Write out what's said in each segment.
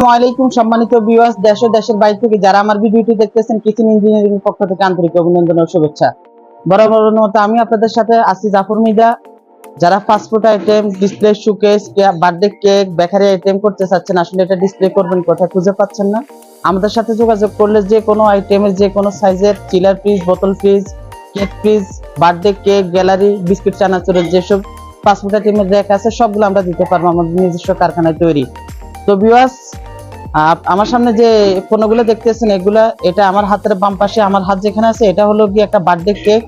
আসসালামাইকুম সম্মানিত ভিউয়ার্স দেশ দেশের বাইরে থেকে যারা আমার ভিডিওটি দেখতেছেন কিচেন ইঞ্জিনিয়ারিং পক্ষ থেকে আন্তরিক অভিনন্দন ও শুভেচ্ছা। বরাবর মতো আমি আপনাদের সাথে জাফর মিদা, যারা item display showcase birthday cake item করতে চাচ্ছেন, আসলে এটা ডিসপ্লে করবেন কোথায় খুঁজে পাচ্ছেন না। আমাদের সাথে যোগাযোগ করলে যে কোনো আইটেমের যে কোনো সাইজের চিলার ফ্রিজ বোতল fridge cake fridge birthday cake gallery biscuit চানাচুরের যেসব ফাস্টফুড আইটেমের র্যাক আছে, সবগুলো আমরা দিতে পারব, আমাদের নিজস্ব কারখানায় তৈরি। তো আপ- আমার সামনে যে পণ্যগুলো দেখতেছেন, এগুলা, এটা আমার হাতের বাম পাশে আমার হাত যেখানে আছে, এটা হলো কি একটা birthday cake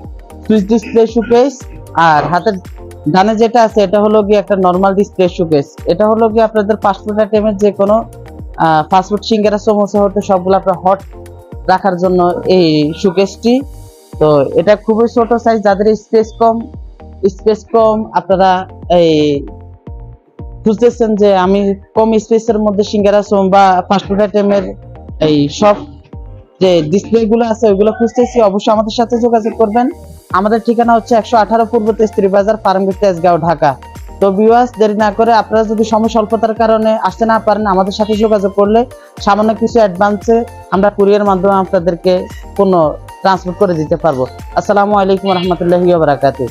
switch display showcase আর হাতের ডানে যেটা আছে, এটা হলো কি একটা নর্মাল ডিসপ্লে শোকেস এটা হলো কি আপনাদের পাসপোর্ট আইটেমের যে কোনো ফাস্টফুড সিঙ্গারা, সমোসা হতে সবগুলো আপনার হট রাখার জন্য এই শোকেসটি তো এটা খুবই ছোট সাইজ যাদের স্পেস কম স্পেস কম, আপনারা এই খুঁজতেছেন যে আমি কম স্পেসের মধ্যে সিঙ্গারা সোম বা ফাস্টফুড আইটেমের এই সব যে ডিসপ্লে গুলো আছে, ওইগুলো খুঁজতেছি। অবশ্যই আমাদের সাথে যোগাযোগ করবেন। আমাদের ঠিকানা হচ্ছে একশো আঠারো পূর্ব তেস্ত্রী বাজার ফার্মগেট তেজগাঁও, ঢাকা। তো ভিউয়ার্স দেরি না করে আপনারা যদি সময় স্বল্পতার কারণে আসতে না পারেন, আমাদের সাথে যোগাযোগ করলে সামান্য কিছু অ্যাডভান্সে আমরা কুরিয়ার মাধ্যমে আপনাদেরকে কোনো ট্রান্সপোর্ট করে দিতে পারব। আসসালামু আলাইকুম রহমতুল্লাহি বারাকাতুহ।